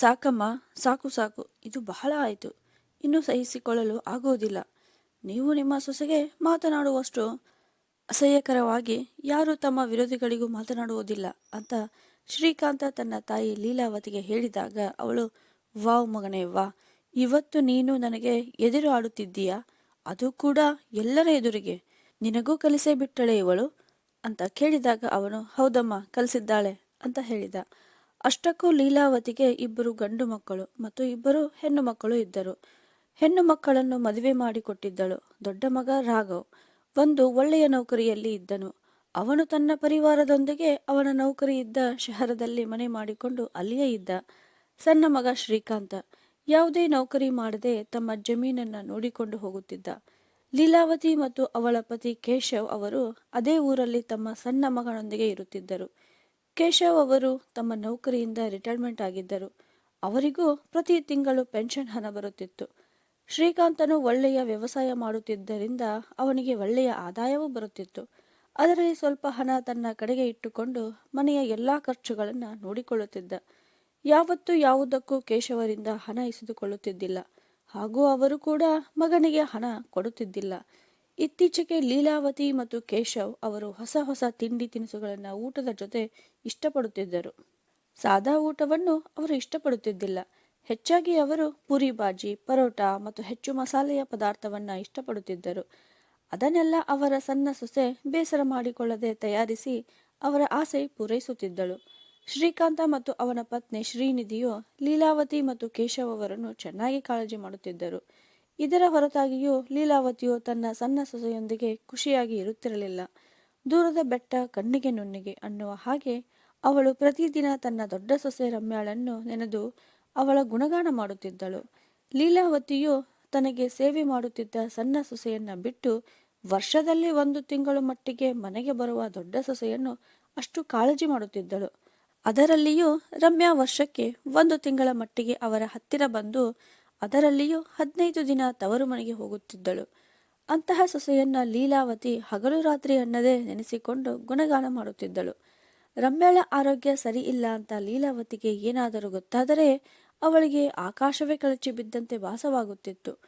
ಸಾಕಮ್ಮ, ಸಾಕು ಸಾಕು. ಇದು ಬಹಳ ಆಯಿತು. ಇನ್ನೂ ಸಹಿಸಿಕೊಳ್ಳಲು ಆಗುವುದಿಲ್ಲ ನೀವು ನಿಮ್ಮ ಸೊಸೆಗೆ ಮಾತನಾಡುವಷ್ಟು ಅಸಹ್ಯಕರವಾಗಿ ಯಾರು ತಮ್ಮ ವಿರೋಧಿಗಳಿಗೂ ಮಾತನಾಡುವುದಿಲ್ಲ ಅಂತ ಶ್ರೀಕಾಂತ ತನ್ನ ತಾಯಿ ಲೀಲಾವತಿಗೆ ಹೇಳಿದಾಗ ಅವಳು, ವಾವ್ ಮಗನೇ, ವಾ. ಇವತ್ತು ನೀನು ನನಗೆ ಎದುರು ಆಡುತ್ತಿದ್ದೀಯಾ? ಅದು ಕೂಡ ಎಲ್ಲರ ಎದುರಿಗೆ. ನಿನಗೂ ಕಲಿಸೇ ಬಿಟ್ಟಳೆ ಇವಳು? ಅಂತ ಕೇಳಿದಾಗ ಅವನು, ಹೌದಮ್ಮ, ಕಲಿಸಿದ್ದಾಳೆ ಅಂತ ಹೇಳಿದ. ಅಷ್ಟಕ್ಕೂ ಲೀಲಾವತಿಗೆ ಇಬ್ಬರು ಗಂಡು ಮಕ್ಕಳು ಮತ್ತು ಇಬ್ಬರು ಹೆಣ್ಣು ಮಕ್ಕಳು ಇದ್ದರು. ಹೆಣ್ಣು ಮಕ್ಕಳನ್ನು ಮದುವೆ ಮಾಡಿಕೊಟ್ಟಿದ್ದಳು ದೊಡ್ಡ ಮಗ ರಾಘವ್. ಒಂದು ಒಳ್ಳೆಯ ನೌಕರಿಯಲ್ಲಿ ಇದ್ದನು. ಅವನು ತನ್ನ ಪರಿವಾರದೊಂದಿಗೆ ಅವನ ನೌಕರಿ ಇದ್ದ ಶಹರದಲ್ಲಿ ಮನೆ ಮಾಡಿಕೊಂಡು ಅಲ್ಲಿಯೇ ಇದ್ದ ಸಣ್ಣ ಮಗ ಶ್ರೀಕಾಂತ. ಯಾವುದೇ ನೌಕರಿ ಮಾಡದೆ ತಮ್ಮ ಜಮೀನನ್ನ ನೋಡಿಕೊಂಡು ಹೋಗುತ್ತಿದ್ದ. ಲೀಲಾವತಿ ಮತ್ತು ಅವಳ ಪತಿ ಕೇಶವ್ ಅವರು ಅದೇ ಊರಲ್ಲಿ ತಮ್ಮ ಸಣ್ಣ ಮಗನೊಂದಿಗೆ ಇರುತ್ತಿದ್ದರು. ಕೇಶವ್ ಅವರು ತಮ್ಮ ನೌಕರಿಯಿಂದ ರಿಟೈರ್ಮೆಂಟ್ ಆಗಿದ್ದರು. ಅವರಿಗೂ ಪ್ರತಿ ತಿಂಗಳು ಪೆನ್ಷನ್ ಹಣ ಬರುತ್ತಿತ್ತು. ಶ್ರೀಕಾಂತನು ಒಳ್ಳೆಯ ವ್ಯವಸಾಯ ಮಾಡುತ್ತಿದ್ದರಿಂದ ಅವನಿಗೆ ಒಳ್ಳೆಯ ಆದಾಯವೂ ಬರುತ್ತಿತ್ತು. ಅದರಲ್ಲಿ ಸ್ವಲ್ಪ ಹಣ ತನ್ನ ಕಡೆಗೆ ಇಟ್ಟುಕೊಂಡು ಮನೆಯ ಎಲ್ಲಾ ಖರ್ಚುಗಳನ್ನು ನೋಡಿಕೊಳ್ಳುತ್ತಿದ್ದ. ಯಾವತ್ತೂ ಯಾವುದಕ್ಕೂ ಕೇಶವರಿಂದ ಹಣ ಇಸಿದುಕೊಳ್ಳುತ್ತಿದ್ದಿಲ್ಲ ಹಾಗೂ ಅವರು ಕೂಡ ಮಗನಿಗೆ ಹಣ ಕೊಡುತ್ತಿದ್ದಿಲ್ಲ. ಇತ್ತೀಚೆಗೆ ಲೀಲಾವತಿ ಮತ್ತು ಕೇಶವ್ ಅವರು ಹೊಸ ಹೊಸ ತಿಂಡಿ ತಿನಿಸುಗಳನ್ನು ಊಟದ ಜೊತೆ ಇಷ್ಟಪಡುತ್ತಿದ್ದರು. ಸಾದಾ ಊಟವನ್ನು ಅವರು ಇಷ್ಟಪಡುತ್ತಿದ್ದಿಲ್ಲ. ಹೆಚ್ಚಾಗಿ ಅವರು ಪೂರಿ ಬಾಜಿ, ಪರೋಟ ಮತ್ತು ಹೆಚ್ಚು ಮಸಾಲೆಯ ಪದಾರ್ಥವನ್ನ ಇಷ್ಟಪಡುತ್ತಿದ್ದರು. ಅದನ್ನೆಲ್ಲ ಅವರ ಸಣ್ಣ ಸೊಸೆ ಬೇಸರ ಮಾಡಿಕೊಳ್ಳದೆ ತಯಾರಿಸಿ ಅವರ ಆಸೆ ಪೂರೈಸುತ್ತಿದ್ದಳು. ಶ್ರೀಕಾಂತ ಮತ್ತು ಅವನ ಪತ್ನಿ ಶ್ರೀನಿಧಿಯು ಲೀಲಾವತಿ ಮತ್ತು ಕೇಶವ್ ಅವರನ್ನು ಚೆನ್ನಾಗಿ ಕಾಳಜಿ ಮಾಡುತ್ತಿದ್ದರು. ಇದರ ಹೊರತಾಗಿಯೂ ಲೀಲಾವತಿಯು ತನ್ನ ಸಣ್ಣ ಸೊಸೆಯೊಂದಿಗೆ ಖುಷಿಯಾಗಿ ಇರುತ್ತಿರಲಿಲ್ಲ. ದೂರದ ಬೆಟ್ಟ ಕಣ್ಣಿಗೆ ನುಣ್ಣಿಗೆ ಅನ್ನುವ ಹಾಗೆ ಅವಳು ಪ್ರತಿದಿನ ತನ್ನ ದೊಡ್ಡ ಸೊಸೆ ರಮ್ಯಾಳನ್ನು ನೆನೆದು ಅವಳ ಗುಣಗಾನ ಮಾಡುತ್ತಿದ್ದಳು. ಲೀಲಾವತಿಯು ತನಗೆ ಸೇವೆ ಮಾಡುತ್ತಿದ್ದ ಸಣ್ಣ ಸೊಸೆಯನ್ನ ಬಿಟ್ಟು ವರ್ಷದಲ್ಲಿ ಒಂದು ತಿಂಗಳು ಮಟ್ಟಿಗೆ ಮನೆಗೆ ಬರುವ ದೊಡ್ಡ ಸೊಸೆಯನ್ನು ಅಷ್ಟು ಕಾಳಜಿ ಮಾಡುತ್ತಿದ್ದಳು. ಅದರಲ್ಲಿಯೂ ರಮ್ಯಾ ವರ್ಷಕ್ಕೆ ಒಂದು ತಿಂಗಳ ಮಟ್ಟಿಗೆ ಅವರ ಹತ್ತಿರ ಬಂದು ಅದರಲ್ಲಿಯೂ ಹದಿನೈದು ದಿನ ತವರು ಮನೆಗೆ ಹೋಗುತ್ತಿದ್ದಳು. ಅಂತಹ ಸೊಸೆಯನ್ನ ಲೀಲಾವತಿ ಹಗಲು ರಾತ್ರಿ ಅನ್ನದೇ ನೆನೆಸಿಕೊಂಡು ಗುಣಗಾನ ಮಾಡುತ್ತಿದ್ದಳು. ರಮ್ಯಾಳ ಆರೋಗ್ಯ ಸರಿ ಇಲ್ಲ ಅಂತ ಲೀಲಾವತಿಗೆ ಏನಾದರೂ ಗೊತ್ತಾದರೆ ಅವಳಿಗೆ ಆಕಾಶವೇ ಕಳಚಿ ಬಿದ್ದಂತೆ ವಾಸವಾಗುತ್ತಿತ್ತು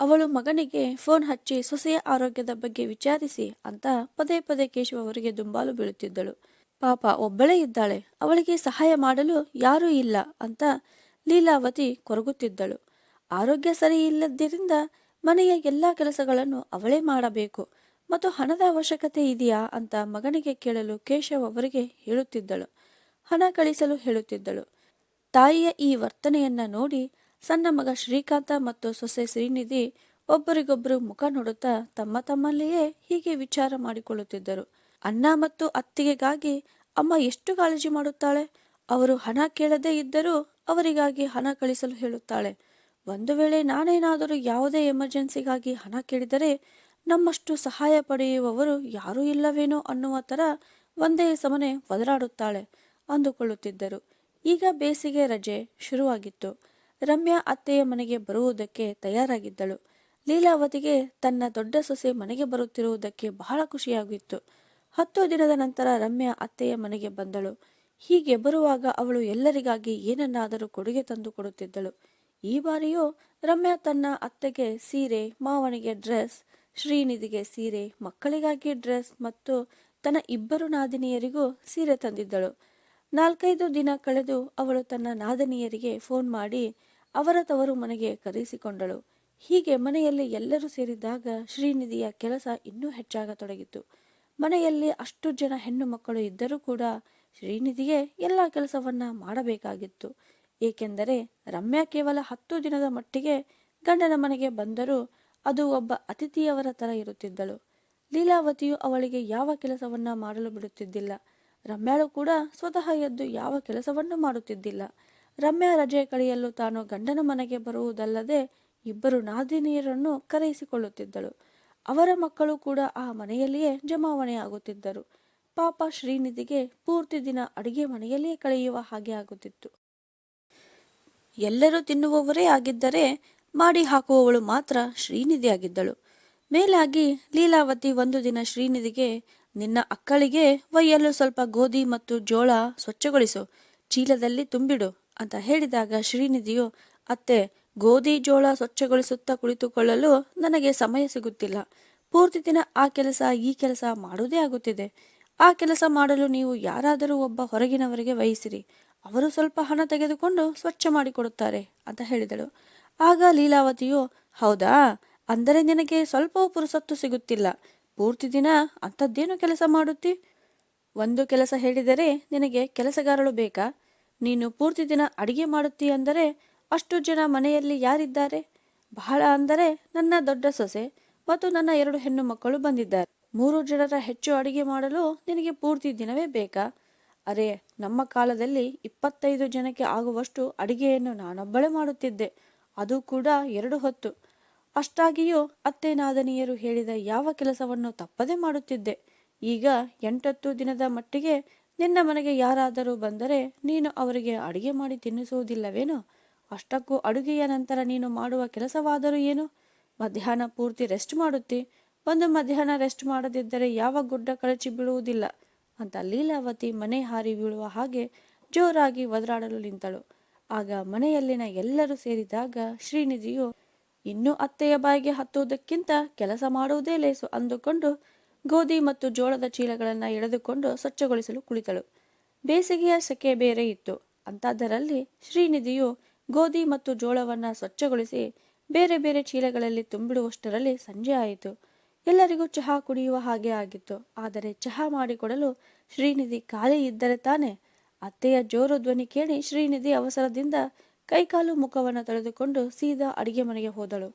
ಅವಳು ಮಗನಿಗೆ ಫೋನ್ ಹಚ್ಚಿ ಸೊಸೆಯ ಆರೋಗ್ಯದ ಬಗ್ಗೆ ವಿಚಾರಿಸಿ ಅಂತ ಪದೇ ಪದೇ ಕೇಶವ ಅವರಿಗೆ ದುಂಬಾಲು ಬೀಳುತ್ತಿದ್ದಳು. ಪಾಪ ಒಬ್ಬಳೇ ಇದ್ದಾಳೆ, ಅವಳಿಗೆ ಸಹಾಯ ಮಾಡಲು ಯಾರೂ ಇಲ್ಲ ಅಂತ ಲೀಲಾವತಿ ಕೊರಗುತ್ತಿದ್ದಳು. ಆರೋಗ್ಯ ಸರಿ ಇಲ್ಲದ್ದರಿಂದ ಮನೆಯ ಎಲ್ಲ ಕೆಲಸಗಳನ್ನು ಅವಳೇ ಮಾಡಬೇಕು. ಮತ್ತು ಹಣದ ಅವಶ್ಯಕತೆ ಇದೆಯಾ? ಅಂತ ಮಗನಿಗೆ ಕೇಳಲು ಕೇಶವ್ ಅವರಿಗೆ ಹೇಳುತ್ತಿದ್ದಳು. ಹಣ ಕಳಿಸಲು ಹೇಳುತ್ತಿದ್ದಳು. ತಾಯಿಯ ಈ ವರ್ತನೆಯನ್ನ ನೋಡಿ ಸಣ್ಣ ಮಗ ಶ್ರೀಕಾಂತ ಮತ್ತು ಸೊಸೆ ಶ್ರೀನಿಧಿ ಒಬ್ಬರಿಗೊಬ್ಬರು ಮುಖ ನೋಡುತ್ತಾ ತಮ್ಮ ತಮ್ಮಲ್ಲಿಯೇ ಹೀಗೆ ವಿಚಾರ ಮಾಡಿಕೊಳ್ಳುತ್ತಿದ್ದರು. ಅಣ್ಣ ಮತ್ತು ಅತ್ತಿಗೆಗಾಗಿ ಅಮ್ಮ ಎಷ್ಟು ಕಾಳಜಿ ಮಾಡುತ್ತಾಳೆ? ಅವರು ಹಣ ಕೇಳದೇ ಇದ್ದರೂ ಅವರಿಗಾಗಿ ಹಣ ಕಳಿಸಲು ಹೇಳುತ್ತಾಳೆ. ಒಂದು ವೇಳೆ ನಾನೇನಾದರೂ ಯಾವುದೇ ಎಮರ್ಜೆನ್ಸಿಗಾಗಿ ಹಣ ಕೇಳಿದರೆ ನಮ್ಮಷ್ಟು ಸಹಾಯ ಪಡೆಯುವವರು ಯಾರೂ ಇಲ್ಲವೇನೋ ಅನ್ನುವ ಥರ ಒಂದೇ ಸಮನೆ ಒದರಾಡುತ್ತಾಳೆ ಅಂದುಕೊಳ್ಳುತ್ತಿದ್ದರು. ಈಗ ಬೇಸಿಗೆ ರಜೆ ಶುರುವಾಗಿತ್ತು. ರಮ್ಯಾ ಅತ್ತೆಯ ಮನೆಗೆ ಬರುವುದಕ್ಕೆ ತಯಾರಾಗಿದ್ದಳು. ಲೀಲಾವತಿಗೆ ತನ್ನ ದೊಡ್ಡ ಸೊಸೆ ಮನೆಗೆ ಬರುತ್ತಿರುವುದಕ್ಕೆ ಬಹಳ ಖುಷಿಯಾಗಿತ್ತು. ಹತ್ತು ದಿನದ ನಂತರ ರಮ್ಯಾ ಅತ್ತೆಯ ಮನೆಗೆ ಬಂದಳು. ಹೀಗೆ ಬರುವಾಗ ಅವಳು ಎಲ್ಲರಿಗಾಗಿ ಏನನ್ನಾದರೂ ಕೊಡುಗೆ ತಂದು ಕೊಡುತ್ತಿದ್ದಳು. ಈ ಬಾರಿಯೂ ರಮ್ಯಾ ತನ್ನ ಅತ್ತೆಗೆ ಸೀರೆ, ಮಾವನಿಗೆ ಡ್ರೆಸ್, ಶ್ರೀನಿಧಿಗೆ ಸೀರೆ, ಮಕ್ಕಳಿಗಾಗಿ ಡ್ರೆಸ್ ಮತ್ತು ತನ್ನ ಇಬ್ಬರು ನಾದಿನಿಯರಿಗೂ ಸೀರೆ ತಂದಿದ್ದಳು. ನಾಲ್ಕೈದು ದಿನ ಕಳೆದು ಅವಳು ತನ್ನ ನಾದಿನಿಯರಿಗೆ ಫೋನ್ ಮಾಡಿ ಅವರ ತವರು ಮನೆಗೆ ಕರೆಸಿಕೊಂಡಳು. ಹೀಗೆ ಮನೆಯಲ್ಲಿ ಎಲ್ಲರೂ ಸೇರಿದ್ದಾಗ ಶ್ರೀನಿಧಿಯ ಕೆಲಸ ಇನ್ನೂ ಹೆಚ್ಚಾಗತೊಡಗಿತು ಮನೆಯಲ್ಲಿ ಅಷ್ಟು ಜನ ಹೆಣ್ಣು ಮಕ್ಕಳು ಇದ್ದರೂ ಕೂಡ ಶ್ರೀನಿಧಿಗೆ ಎಲ್ಲ ಕೆಲಸವನ್ನ ಮಾಡಬೇಕಾಗಿತ್ತು. ಏಕೆಂದರೆ ರಮ್ಯಾ ಕೇವಲ ಹತ್ತು ದಿನದ ಮಟ್ಟಿಗೆ ಗಂಡನ ಮನೆಗೆ ಬಂದರೂ ಅದು ಒಬ್ಬ ಅತಿಥಿಯವರ ತರ ಇರುತ್ತಿದ್ದಳು. ಲೀಲಾವತಿಯು ಅವಳಿಗೆ ಯಾವ ಕೆಲಸವನ್ನ ಮಾಡಲು ಬಿಡುತ್ತಿದ್ದಿಲ್ಲ. ರಮ್ಯಾಳು ಕೂಡ ಸ್ವತಃ ಎದ್ದು ಯಾವ ಕೆಲಸವನ್ನು ಮಾಡುತ್ತಿದ್ದಿಲ್ಲ. ರಮ್ಯಾ ರಜೆ ಕಳೆಯಲು ತಾನು ಗಂಡನ ಮನೆಗೆ ಬರುವುದಲ್ಲದೆ ಇಬ್ಬರು ನಾದಿನಿಯರನ್ನು ಕರೆಯಿಸಿಕೊಳ್ಳುತ್ತಿದ್ದಳು. ಅವರ ಮಕ್ಕಳು ಕೂಡ ಆ ಮನೆಯಲ್ಲಿಯೇ ಜಮಾವಣೆಯಾಗುತ್ತಿದ್ದರು ಪಾಪ ಶ್ರೀನಿಧಿಗೆ ಪೂರ್ತಿ ದಿನ ಅಡಿಗೆ ಮನೆಯಲ್ಲಿಯೇ ಕಳೆಯುವ ಹಾಗೆ ಆಗುತ್ತಿತ್ತು. ಎಲ್ಲರೂ ತಿನ್ನುವವರೇ ಆಗಿದ್ದರೆ ಮಾಡಿ ಹಾಕುವವಳು ಮಾತ್ರ ಶ್ರೀನಿಧಿ ಆಗಿದ್ದಳು ಮೇಲಾಗಿ ಲೀಲಾವತಿ ಒಂದು ದಿನ ಶ್ರೀನಿಧಿಗೆ, ನಿನ್ನ ಅಕ್ಕಳಿಗೆ ಒಯ್ಯಲು ಸ್ವಲ್ಪ ಗೋಧಿ ಮತ್ತು ಜೋಳ ಸ್ವಚ್ಛಗೊಳಿಸು, ಚೀಲದಲ್ಲಿ ತುಂಬಿಡು ಅಂತ ಹೇಳಿದಾಗ ಶ್ರೀನಿಧಿಯು, ಅತ್ತೆ, ಗೋಧಿ, ಜೋಳ ಸ್ವಚ್ಛಗೊಳಿಸುತ್ತಾ ಕುಳಿತುಕೊಳ್ಳಲು ನನಗೆ ಸಮಯ ಸಿಗುತ್ತಿಲ್ಲ. ಪೂರ್ತಿ ದಿನ ಆ ಕೆಲಸ, ಈ ಕೆಲಸ ಮಾಡುವುದೇ ಆಗುತ್ತಿದೆ. ಆ ಕೆಲಸ ಮಾಡಲು ನೀವು ಯಾರಾದರೂ ಒಬ್ಬ ಹೊರಗಿನವರಿಗೆ ವಹಿಸಿರಿ. ಅವರು ಸ್ವಲ್ಪ ಹಣ ತೆಗೆದುಕೊಂಡು ಸ್ವಚ್ಛ ಮಾಡಿಕೊಡುತ್ತಾರೆ ಅಂತ ಹೇಳಿದಳು. ಆಗ ಲೀಲಾವತಿಯು, ಹೌದಾ? ಅಂದರೆ ನಿನಗೆ ಸ್ವಲ್ಪವೂ ಪುರುಸತ್ತು ಸಿಗುತ್ತಿಲ್ಲ. ಪೂರ್ತಿ ದಿನ ಅಂಥದ್ದೇನು ಕೆಲಸ ಮಾಡುತ್ತಿ? ಒಂದು ಕೆಲಸ ಹೇಳಿದರೆ ನಿನಗೆ ಕೆಲಸಗಾರಳು ಬೇಕಾ? ನೀನು ಪೂರ್ತಿ ದಿನ ಅಡಿಗೆ ಮಾಡುತ್ತಿ ಅಂದರೆ ಅಷ್ಟು ಜನ ಮನೆಯಲ್ಲಿ ಯಾರಿದ್ದಾರೆ? ಬಹಳ ಅಂದರೆ ನನ್ನ ದೊಡ್ಡ ಸೊಸೆ ಮತ್ತು ನನ್ನ ಎರಡು ಹೆಣ್ಣು ಮಕ್ಕಳು ಬಂದಿದ್ದಾರೆ. ಮೂರು ಜನರ ಹೆಚ್ಚು ಅಡಿಗೆ ಮಾಡಲು ನಿನಗೆ ಪೂರ್ತಿ ದಿನವೇ ಬೇಕಾ? ಅರೆ, ನಮ್ಮ ಕಾಲದಲ್ಲಿ ಇಪ್ಪತ್ತೈದು ಜನಕ್ಕೆ ಆಗುವಷ್ಟು ಅಡಿಗೆಯನ್ನು ನಾನೊಬ್ಬಳೆ ಮಾಡುತ್ತಿದ್ದೆ. ಅದು ಕೂಡ ಎರಡು ಹೊತ್ತು. ಅಷ್ಟಾಗಿಯೂ ಅತ್ತೆ ನಾದನಿಯರು ಹೇಳಿದ ಯಾವ ಕೆಲಸವನ್ನು ತಪ್ಪದೆ ಮಾಡುತ್ತಿದ್ದೆ. ಈಗ ಎಂಟತ್ತು ದಿನದ ಮಟ್ಟಿಗೆ ನಿನ್ನ ಮನೆಗೆ ಯಾರಾದರೂ ಬಂದರೆ ನೀನು ಅವರಿಗೆ ಅಡುಗೆ ಮಾಡಿ ತಿನ್ನಿಸುವುದಿಲ್ಲವೇನು? ಅಷ್ಟಕ್ಕೂ ಅಡುಗೆಯ ನಂತರ ನೀನು ಮಾಡುವ ಕೆಲಸವಾದರೂ ಏನು? ಮಧ್ಯಾಹ್ನ ಪೂರ್ತಿ ರೆಸ್ಟ್ ಮಾಡುತ್ತಿ. ಒಂದು ಮಧ್ಯಾಹ್ನ ರೆಸ್ಟ್ ಮಾಡದಿದ್ದರೆ ಯಾವ ಗುಡ್ಡ ಕಳಚಿ ಬೀಳುವುದಿಲ್ಲ. ಅಂತ ಲೀಲಾವತಿ ಮನೆ ಹಾರಿ ಬೀಳುವ ಹಾಗೆ ಜೋರಾಗಿ ಒದರಾಡಲು ನಿಂತಳು. ಆಗ ಮನೆಯಲ್ಲಿನ ಎಲ್ಲರೂ ಸೇರಿದಾಗ ಶ್ರೀನಿಧಿಯು, ಇನ್ನೂ ಅತ್ತೆಯ ಬಾಯಿಗೆ ಹತ್ತುವುದಕ್ಕಿಂತ ಕೆಲಸ ಮಾಡುವುದೇ ಲೇಸು ಅಂದುಕೊಂಡು ಗೋಧಿ ಮತ್ತು ಜೋಳದ ಚೀಲಗಳನ್ನು ಎಳೆದುಕೊಂಡು ಸ್ವಚ್ಛಗೊಳಿಸಲು ಕುಳಿತಳು. ಬೇಸಿಗೆಯ ಸೆಕೆ ಬೇರೆ ಇತ್ತು. ಅಂಥದ್ದರಲ್ಲಿ ಶ್ರೀನಿಧಿಯು ಗೋಧಿ ಮತ್ತು ಜೋಳವನ್ನು ಸ್ವಚ್ಛಗೊಳಿಸಿ ಬೇರೆ ಬೇರೆ ಚೀಲಗಳಲ್ಲಿ ತುಂಬಿಡುವಷ್ಟರಲ್ಲಿ ಸಂಜೆ ಆಯಿತು. ಎಲ್ಲರಿಗೂ ಚಹಾ ಕುಡಿಯುವ ಹಾಗೆ ಆಗಿತ್ತು. ಆದರೆ ಚಹಾ ಮಾಡಿಕೊಡಲು ಶ್ರೀನಿಧಿ ಖಾಲಿ ಇದ್ದರೆ ತಾನೆ? ಅತ್ತೆಯ ಜೋರು ಧ್ವನಿ ಕೇಳಿ ಶ್ರೀನಿಧಿ ಅವಸರದಿಂದ ಕೈಕಾಲು ಮುಖವನ್ನು ತೊಳೆದುಕೊಂಡು ಸೀದಾ ಅಡಿಗೆ ಮನೆಗೆ ಹೋದಳು.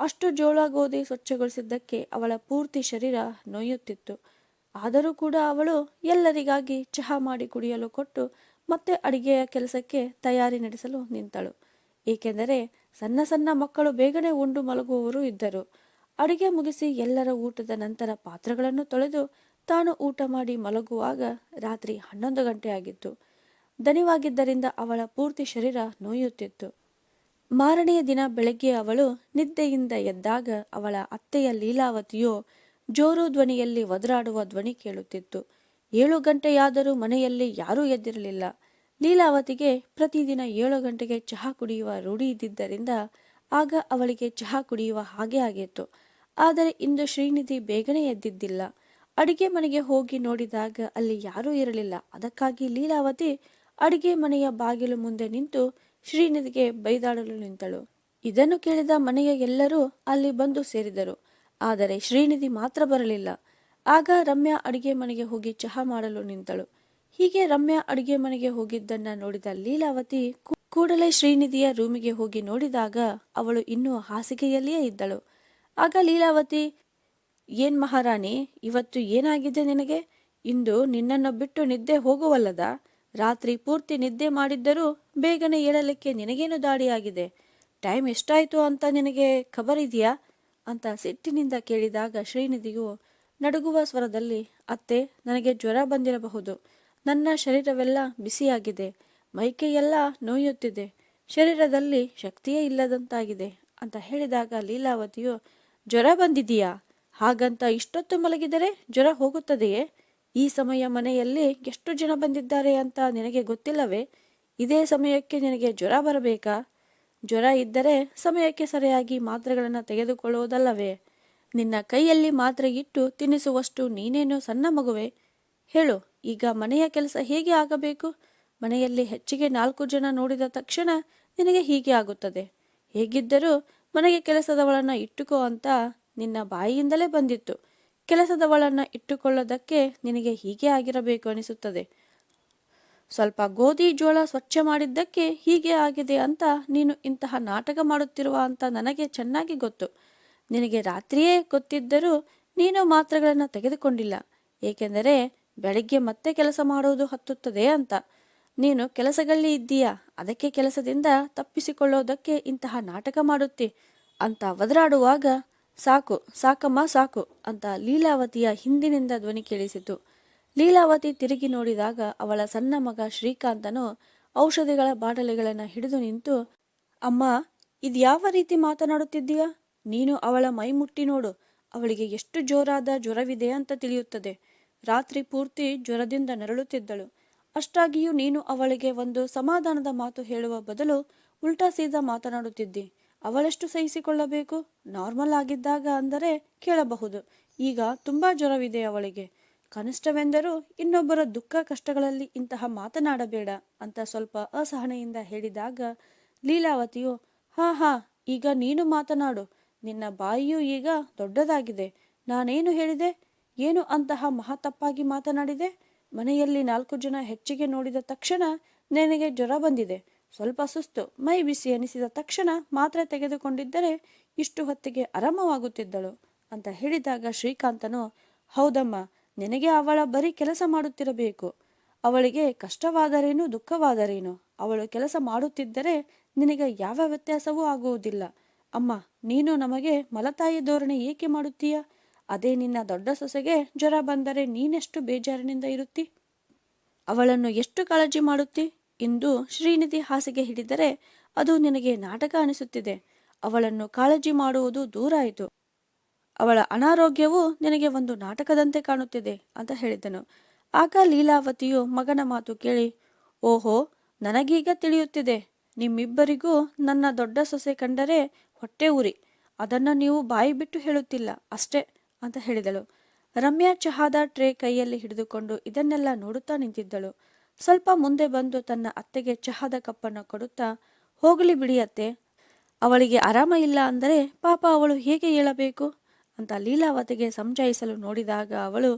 ಅಷ್ಟು ಜೋಳ ಗೋಧಿ ಸ್ವಚ್ಛಗೊಳಿಸಿದ್ದಕ್ಕೆ ಅವಳ ಪೂರ್ತಿ ಶರೀರ ನೋಯುತ್ತಿತ್ತು. ಆದರೂ ಕೂಡ ಅವಳು ಎಲ್ಲರಿಗಾಗಿ ಚಹಾ ಮಾಡಿ ಕುಡಿಯಲು ಕೊಟ್ಟು ಮತ್ತೆ ಅಡಿಗೆಯ ಕೆಲಸಕ್ಕೆ ತಯಾರಿ ನಡೆಸಲು ನಿಂತಳು. ಏಕೆಂದರೆ ಸಣ್ಣ ಸಣ್ಣ ಮಕ್ಕಳು ಬೇಗನೆ ಉಂಡು ಮಲಗುವವರು ಇದ್ದರು. ಅಡಿಗೆ ಮುಗಿಸಿ ಎಲ್ಲರ ಊಟದ ನಂತರ ಪಾತ್ರಗಳನ್ನು ತೊಳೆದು ತಾನು ಊಟ ಮಾಡಿ ಮಲಗುವಾಗ ರಾತ್ರಿ ಹನ್ನೊಂದು ಗಂಟೆ ಆಗಿತ್ತು. ದಣಿವಾಗಿದ್ದರಿಂದ ಅವಳ ಪೂರ್ತಿ ಶರೀರ ನೋಯುತ್ತಿತ್ತು. ಮಾರನೆಯ ದಿನ ಬೆಳಗ್ಗೆ ಅವಳು ನಿದ್ದೆಯಿಂದ ಎದ್ದಾಗ ಅವಳ ಅತ್ತೆಯ ಲೀಲಾವತಿಯು ಜೋರು ಧ್ವನಿಯಲ್ಲಿ ಒದರಾಡುವ ಧ್ವನಿ ಕೇಳುತ್ತಿತ್ತು. ಏಳು ಗಂಟೆಯಾದರೂ ಮನೆಯಲ್ಲಿ ಯಾರೂ ಎದ್ದಿರಲಿಲ್ಲ. ಲೀಲಾವತಿಗೆ ಪ್ರತಿದಿನ ಏಳು ಗಂಟೆಗೆ ಚಹಾ ಕುಡಿಯುವ ರೂಢಿ ಇದ್ದಿದ್ದರಿಂದ ಆಗ ಅವಳಿಗೆ ಚಹಾ ಕುಡಿಯುವ ಹಾಗೆ ಆಗಿತ್ತು. ಆದರೆ ಇಂದು ಶ್ರೀನಿಧಿ ಬೇಗನೆ ಎದ್ದಿದ್ದಿಲ್ಲ. ಅಡಿಗೆ ಮನೆಗೆ ಹೋಗಿ ನೋಡಿದಾಗ ಅಲ್ಲಿ ಯಾರೂ ಇರಲಿಲ್ಲ. ಅದಕ್ಕಾಗಿ ಲೀಲಾವತಿ ಅಡಿಗೆ ಮನೆಯ ಬಾಗಿಲು ಮುಂದೆ ನಿಂತು ಶ್ರೀನಿಧಿಗೆ ಬೈದಾಡಲು ನಿಂತಳು. ಇದನ್ನು ಕೇಳಿದ ಮನೆಯ ಎಲ್ಲರೂ ಅಲ್ಲಿ ಬಂದು ಸೇರಿದರು. ಆದರೆ ಶ್ರೀನಿಧಿ ಮಾತ್ರ ಬರಲಿಲ್ಲ. ಆಗ ರಮ್ಯಾ ಅಡಿಗೆ ಮನೆಗೆ ಹೋಗಿ ಚಹಾ ಮಾಡಲು ನಿಂತಳು. ಹೀಗೆ ರಮ್ಯಾ ಅಡಿಗೆ ಮನೆಗೆ ಹೋಗಿದ್ದನ್ನ ನೋಡಿದ ಲೀಲಾವತಿ ಕೂಡಲೇ ಶ್ರೀನಿಧಿಯ ರೂಮಿಗೆ ಹೋಗಿ ನೋಡಿದಾಗ ಅವಳು ಇನ್ನೂ ಹಾಸಿಗೆಯಲ್ಲಿಯೇ ಇದ್ದಳು. ಆಗ ಲೀಲಾವತಿ, ಏನ್ ಮಹಾರಾಣಿ, ಇವತ್ತು ಏನಾಗಿದೆ ನಿನಗೆ? ಇಂದು ನಿನ್ನನ್ನು ಬಿಟ್ಟು ನಿದ್ದೆ ಹೋಗುವಲ್ಲದ? ರಾತ್ರಿ ಪೂರ್ತಿ ನಿದ್ದೆ ಮಾಡಿದ್ದರೂ ಬೇಗನೆ ಏಳಲಿಕ್ಕೆ ನಿನಗೇನು ದಾಡಿಯಾಗಿದೆ? ಟೈಮ್ ಎಷ್ಟಾಯಿತು ಅಂತ ನಿನಗೆ ಖಬರ್ ಇದೆಯಾ ಅಂತ ಸಿಟ್ಟಿನಿಂದ ಕೇಳಿದಾಗ ಶ್ರೀನಿಧಿಯು ನಡುಗುವ ಸ್ವರದಲ್ಲಿ, ಅತ್ತೆ, ನನಗೆ ಜ್ವರ ಬಂದಿರಬಹುದು. ನನ್ನ ಶರೀರವೆಲ್ಲ ಬಿಸಿಯಾಗಿದೆ. ಮೈಕೈಯೆಲ್ಲ ನೋಯುತ್ತಿದೆ. ಶರೀರದಲ್ಲಿ ಶಕ್ತಿಯೇ ಇಲ್ಲದಂತಾಗಿದೆ. ಅಂತ ಹೇಳಿದಾಗ ಲೀಲಾವತಿಯು ಜ್ವರ ಬಂದಿದೆಯಾ? ಹಾಗಂತ ಇಷ್ಟೊತ್ತು ಮಲಗಿದರೆ ಜ್ವರ ಹೋಗುತ್ತದೆಯೇ? ಈ ಸಮಯ ಮನೆಯಲ್ಲಿ ಎಷ್ಟು ಜನ ಬಂದಿದ್ದಾರೆ ಅಂತ ನಿನಗೆ ಗೊತ್ತಿಲ್ಲವೇ? ಇದೇ ಸಮಯಕ್ಕೆ ನಿನಗೆ ಜ್ವರ ಬರಬೇಕಾ? ಜ್ವರ ಇದ್ದರೆ ಸಮಯಕ್ಕೆ ಸರಿಯಾಗಿ ಮಾತ್ರೆಗಳನ್ನು ತೆಗೆದುಕೊಳ್ಳುವುದಲ್ಲವೇ? ನಿನ್ನ ಕೈಯಲ್ಲಿ ಮಾತ್ರೆ ಇಟ್ಟು ತಿನ್ನಿಸುವಷ್ಟು ನೀನೇನು ಸಣ್ಣ ಮಗುವೆ? ಹೇಳು, ಈಗ ಮನೆಯ ಕೆಲಸ ಹೇಗೆ ಆಗಬೇಕು? ಮನೆಯಲ್ಲಿ ಹೆಚ್ಚಿಗೆ ನಾಲ್ಕು ಜನ ನೋಡಿದ ತಕ್ಷಣ ನಿನಗೆ ಹೀಗೆ ಆಗುತ್ತದೆ. ಹೇಗಿದ್ದರೂ ಮನೆಗೆ ಕೆಲಸದವಳನ್ನ ಇಟ್ಟುಕೋ ಅಂತ ನಿನ್ನ ಬಾಯಿಯಿಂದಲೇ ಬಂದಿತ್ತು. ಕೆಲಸದವಳನ್ನ ಇಟ್ಟುಕೊಳ್ಳೋದಕ್ಕೆ ನಿನಗೆ ಹೀಗೆ ಆಗಿರಬೇಕು ಅನಿಸುತ್ತದೆ. ಸ್ವಲ್ಪ ಗೋಧಿ ಜೋಳ ಸ್ವಚ್ಛ ಮಾಡಿದ್ದಕ್ಕೆ ಹೀಗೆ ಆಗಿದೆ ಅಂತ ನೀನು ಇಂತಹ ನಾಟಕ ಮಾಡುತ್ತಿರುವ ಅಂತ ನನಗೆ ಚೆನ್ನಾಗಿ ಗೊತ್ತು. ನಿನಗೆ ರಾತ್ರಿಯೇ ಗೊತ್ತಿದ್ದರೂ ನೀನು ಮಾತ್ರೆಗಳನ್ನು ತೆಗೆದುಕೊಂಡಿಲ್ಲ. ಏಕೆಂದರೆ ಬೆಳಗ್ಗೆ ಮತ್ತೆ ಕೆಲಸ ಮಾಡುವುದು ಹತ್ತುತ್ತದೆ ಅಂತ. ನೀನು ಕೆಲಸಗಳಲ್ಲಿ ಇದ್ದೀಯಾ? ಅದಕ್ಕೆ ಕೆಲಸದಿಂದ ತಪ್ಪಿಸಿಕೊಳ್ಳೋದಕ್ಕೆ ಇಂತಹ ನಾಟಕ ಮಾಡುತ್ತಿ? ಅಂತ ಒದರಾಡುವಾಗ ಸಾಕು, ಸಾಕಮ್ಮ, ಸಾಕು, ಅಂತ ಲೀಲಾವತಿಯ ಹಿಂದಿನಿಂದ ಧ್ವನಿ ಕೇಳಿಸಿತು. ಲೀಲಾವತಿ ತಿರುಗಿ ನೋಡಿದಾಗ ಅವಳ ಸಣ್ಣ ಮಗ ಶ್ರೀಕಾಂತನು ಔಷಧಿಗಳ ಬಾಟಲಿಗಳನ್ನು ಹಿಡಿದು ನಿಂತು, ಅಮ್ಮ, ಇದು ಯಾವ ರೀತಿ ಮಾತನಾಡುತ್ತಿದ್ದೀಯಾ? ನೀನು ಅವಳ ಮೈ ಮುಟ್ಟಿ ನೋಡು. ಅವಳಿಗೆ ಎಷ್ಟು ಜೋರಾದ ಜ್ವರವಿದೆ ಅಂತ ತಿಳಿಯುತ್ತದೆ. ರಾತ್ರಿ ಪೂರ್ತಿ ಜ್ವರದಿಂದ ನರಳುತ್ತಿದ್ದಳು. ಅಷ್ಟಾಗಿಯೂ ನೀನು ಅವಳಿಗೆ ಒಂದು ಸಮಾಧಾನದ ಮಾತು ಹೇಳುವ ಬದಲು ಉಲ್ಟಾ ಸೀದಾ ಮಾತನಾಡುತ್ತಿದ್ದಿ. ಅವಳೆಷ್ಟು ಸಹಿಸಿಕೊಳ್ಳಬೇಕು? ನಾರ್ಮಲ್ ಆಗಿದ್ದಾಗ ಅಂದರೆ ಕೇಳಬಹುದು. ಈಗ ತುಂಬಾ ಜ್ವರವಿದೆ ಅವಳಿಗೆ. ಕನಿಷ್ಠವೆಂದರೂ ಇನ್ನೊಬ್ಬರ ದುಃಖ ಕಷ್ಟಗಳಲ್ಲಿ ಇಂತಹ ಮಾತನಾಡಬೇಡ ಅಂತ ಸ್ವಲ್ಪ ಅಸಹನೆಯಿಂದ ಹೇಳಿದಾಗ ಲೀಲಾವತಿಯು, ಹಾ ಹಾ, ಈಗ ನೀನು ಮಾತನಾಡು. ನಿನ್ನ ಬಾಯಿಯೂ ಈಗ ದೊಡ್ಡದಾಗಿದೆ. ನಾನೇನು ಹೇಳಿದೆ? ಏನು ಅಂತಹ ಮಹತಪ್ಪಾಗಿ ಮಾತನಾಡಿದೆ? ಮನೆಯಲ್ಲಿ ನಾಲ್ಕು ಜನ ಹೆಚ್ಚಿಗೆ ನೋಡಿದ ತಕ್ಷಣ ನಿನಗೆ ಜ್ವರ ಬಂದಿದೆ. ಸ್ವಲ್ಪ ಸುಸ್ತು, ಮೈ ಬಿಸಿ ಎನಿಸಿದ ತಕ್ಷಣ ಮಾತ್ರೆ ತೆಗೆದುಕೊಂಡಿದ್ದರೆ ಇಷ್ಟು ಹೊತ್ತಿಗೆ ಆರಾಮವಾಗುತ್ತಿದ್ದಳು ಅಂತ ಹೇಳಿದಾಗ ಶ್ರೀಕಾಂತನು, ಹೌದಮ್ಮ, ನಿನಗೆ ಅವಳ ಬರೀ ಕೆಲಸ ಮಾಡುತ್ತಿರಬೇಕು. ಅವಳಿಗೆ ಕಷ್ಟವಾದರೇನು, ದುಃಖವಾದರೇನು? ಅವಳು ಕೆಲಸ ಮಾಡುತ್ತಿದ್ದರೆ ನಿನಗೆ ಯಾವ ವ್ಯತ್ಯಾಸವೂ ಆಗುವುದಿಲ್ಲ. ಅಮ್ಮ, ನೀನು ನಮಗೆ ಮಲತಾಯಿ ಧೋರಣೆ ಏಕೆ ಮಾಡುತ್ತೀಯ? ಅದೇ ನಿನ್ನ ದೊಡ್ಡ ಸೊಸೆಗೆ ಜ್ವರ ಬಂದರೆ ನೀನೆಷ್ಟು ಬೇಜಾರಿನಿಂದ ಇರುತ್ತಿ? ಅವಳನ್ನು ಎಷ್ಟು ಕಾಳಜಿ ಮಾಡುತ್ತಿ? ಎಂದು ಶ್ರೀನಿಧಿ ಹಾಸಿಗೆ ಹಿಡಿದರೆ ಅದು ನಿನಗೆ ನಾಟಕ ಅನಿಸುತ್ತಿದೆ. ಅವಳನ್ನು ಕಾಳಜಿ ಮಾಡುವುದು ದೂರ ಆಯಿತು. ಅವಳ ಅನಾರೋಗ್ಯವು ನಿನಗೆ ಒಂದು ನಾಟಕದಂತೆ ಕಾಣುತ್ತಿದೆ ಅಂತ ಹೇಳಿದನು. ಆಗ ಲೀಲಾವತಿಯು ಮಗನ ಮಾತು ಕೇಳಿ, ಓಹೋ, ನನಗೀಗ ತಿಳಿಯುತ್ತಿದೆ. ನಿಮ್ಮಿಬ್ಬರಿಗೂ ನನ್ನ ದೊಡ್ಡ ಸೊಸೆ ಕಂಡರೆ ಹೊಟ್ಟೆ ಉರಿ. ಅದನ್ನು ನೀವು ಬಾಯಿ ಬಿಟ್ಟು ಹೇಳುತ್ತಿಲ್ಲ, ಅಷ್ಟೇ. ಅಂತ ಹೇಳಿದಳು. ರಮ್ಯಾ ಚಹಾದ ಟ್ರೇ ಕೈಯಲ್ಲಿ ಹಿಡಿದುಕೊಂಡು ಇದನ್ನೆಲ್ಲ ನೋಡುತ್ತಾ ನಿಂತಿದ್ದಳು. ಸ್ವಲ್ಪ ಮುಂದೆ ಬಂದು ತನ್ನ ಅತ್ತೆಗೆ ಚಹಾದ ಕಪ್ಪನ್ನು ಕೊಡುತ್ತಾ, ಹೋಗಲಿ ಬಿಡಿ ಅತ್ತೆ, ಅವಳಿಗೆ ಆರಾಮ ಇಲ್ಲ ಅಂದರೆ ಪಾಪ ಅವಳು ಹೇಗೆ ಹೇಳಬೇಕು ಅಂತ ಲೀಲಾವತಿಗೆ ಸಂಜಾಯಿಸಲು ನೋಡಿದಾಗ ಅವಳು,